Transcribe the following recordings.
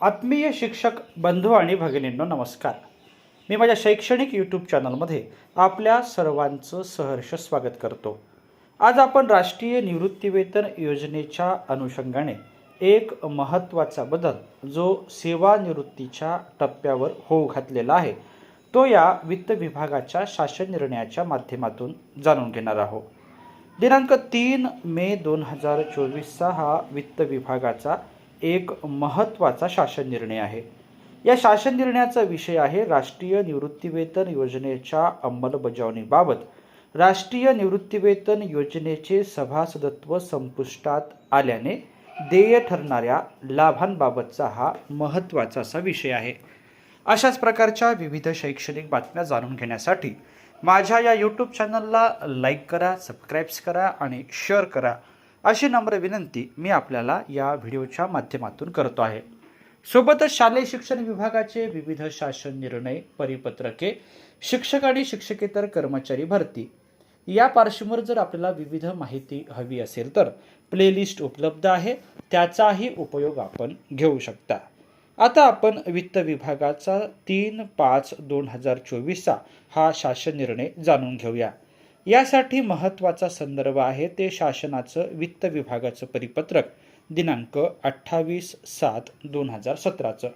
आत्मीय शिक्षक बंधू आणि भगिनींनो नमस्कार. मी माझ्या शैक्षणिक यूट्यूब चॅनलमध्ये आपल्या सर्वांचं सहर्ष स्वागत करतो. आज आपण राष्ट्रीय निवृत्तीवेतन योजनेच्या अनुषंगाने एक महत्त्वाचा बदल जो सेवानिवृत्तीच्या टप्प्यावर होऊ घातलेला आहे तो या वित्त विभागाच्या शासन निर्णयाच्या माध्यमातून जाणून घेणार आहोत. दिनांक तीन मे दोन हजार चोवीसचा हा वित्त विभागाचा एक महत्त्वाचा शासन निर्णय आहे. या शासन निर्णयाचा विषय आहे राष्ट्रीय निवृत्तीवेतन योजनेच्या अंमलबजावणीबाबत. राष्ट्रीय निवृत्तीवेतन योजनेचे सभासदत्व संपुष्टात आल्याने देय ठरणाऱ्या लाभांबाबतचा हा महत्त्वाचा असा विषय आहे. अशाच प्रकारच्या विविध शैक्षणिक बातम्या जाणून घेण्यासाठी माझ्या या यूट्यूब चॅनलला लाईक करा सबस्क्राईब्स करा आणि शेअर करा. अशी नम्र विनंती मी आपल्याला या व्हिडिओच्या माध्यमातून करतो आहे. सोबतच शालेय शिक्षण विभागाचे विविध शासन निर्णय परिपत्रके शिक्षक आणि शिक्षकेतर कर्मचारी भरती. या पार्श्वभूमीवर जर आपल्याला विविध माहिती हवी असेल तर प्लेलिस्ट उपलब्ध आहे. त्याचाही उपयोग आपण घेऊ शकता. आता आपण वित्त विभागाचा तीन पाच दोन हजार चोवीसचा हा शासन निर्णय जाणून घेऊया. यासाठी महत्त्वाचा संदर्भ आहे ते शासनाचं वित्त विभागाचं परिपत्रक दिनांक अठ्ठावीस सात दोन हजार सतराचं.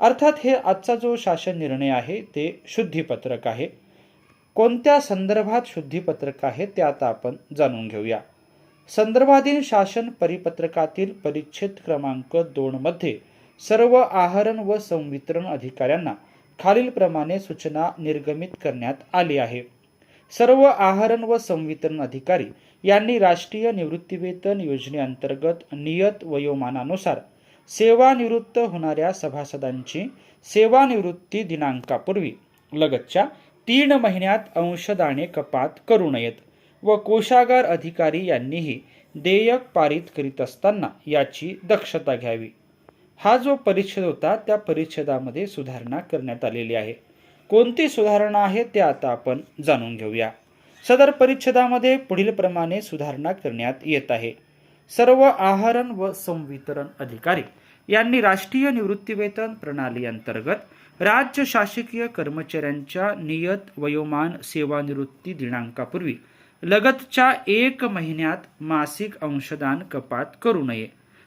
अर्थात हे आजचा जो शासन निर्णय आहे ते शुद्धीपत्रक आहे. कोणत्या संदर्भात शुद्धीपत्रक आहे ते आता आपण जाणून घेऊया. संदर्भाधीन शासन परिपत्रकातील परिच्छेद क्रमांक दोनमध्ये सर्व आहरण व संवितरण अधिकाऱ्यांना खालीलप्रमाणे सूचना निर्गमित करण्यात आली आहे. सर्व आहरण व संवितरण अधिकारी यांनी राष्ट्रीय निवृत्तीवेतन योजनेअंतर्गत नियत वयोमानानुसार सेवानिवृत्त होणाऱ्या सभासदांची सेवानिवृत्ती दिनांकापूर्वी लगतच्या तीन महिन्यात अंशदाने कपात करू नयेत व कोशागार अधिकारी यांनीही देयक पारित करीत असताना याची दक्षता घ्यावी. हा जो परिच्छेद होता त्या परिच्छेदामध्ये सुधारणा करण्यात आलेली आहे. कोणती सुधारणा आहे ते आता आपण जाणून घेऊया. सदर परिच्छेदामध्ये पुढील प्रमाणे सुधारणा करण्यात येत आहे. सर्व आहरण व संवितरण अधिकारी यांनी राष्ट्रीय निवृत्तीवेतन प्रणाली अंतर्गत राज्य शासकीय कर्मचाऱ्यांच्या नियत वयोमान सेवानिवृत्ती दिनांकापूर्वी लगतच्या एक महिन्यात मासिक अंशदान कपात करू नये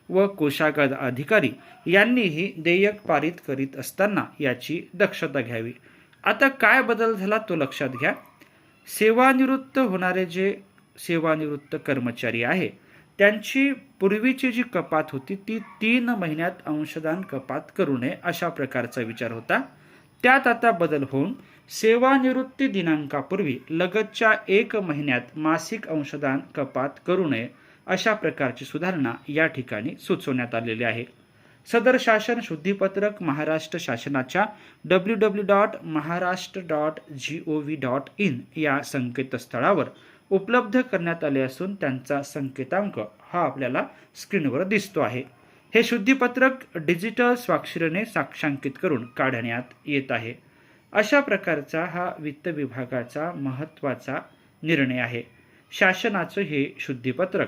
व कोशागार अधिकारी यांनीही देयक पारित करीत असताना याची दक्षता घ्यावी. आता काय बदल झाला तो लक्षात घ्या. सेवानिवृत्त होणारे जे सेवानिवृत्त कर्मचारी आहे त्यांची पूर्वीची जी कपात होती ती तीन महिन्यात अंशदान कपात करू नये अशा प्रकारचा विचार होता. त्यात आता बदल होऊन सेवानिवृत्ती दिनांकापूर्वी लगतच्या एक महिन्यात मासिक अंशदान कपात करू नये अशा प्रकारची सुधारणा या ठिकाणी सुचवण्यात आलेली आहे. सदर शासन शुद्धीपत्रक महाराष्ट्र शासनाच्या W W dot Maharashtra dot G O V dot in या संकेतस्थळावर उपलब्ध करण्यात आले असून त्यांचा संकेतांक हा आपल्याला स्क्रीनवर दिसतो आहे. हे शुद्धीपत्रक डिजिटल स्वाक्षरीने साक्षांकित करून काढण्यात येत आहे. अशा प्रकारचा हा वित्त विभागाचा महत्त्वाचा निर्णय आहे. शासनाचं हे शुद्धीपत्रक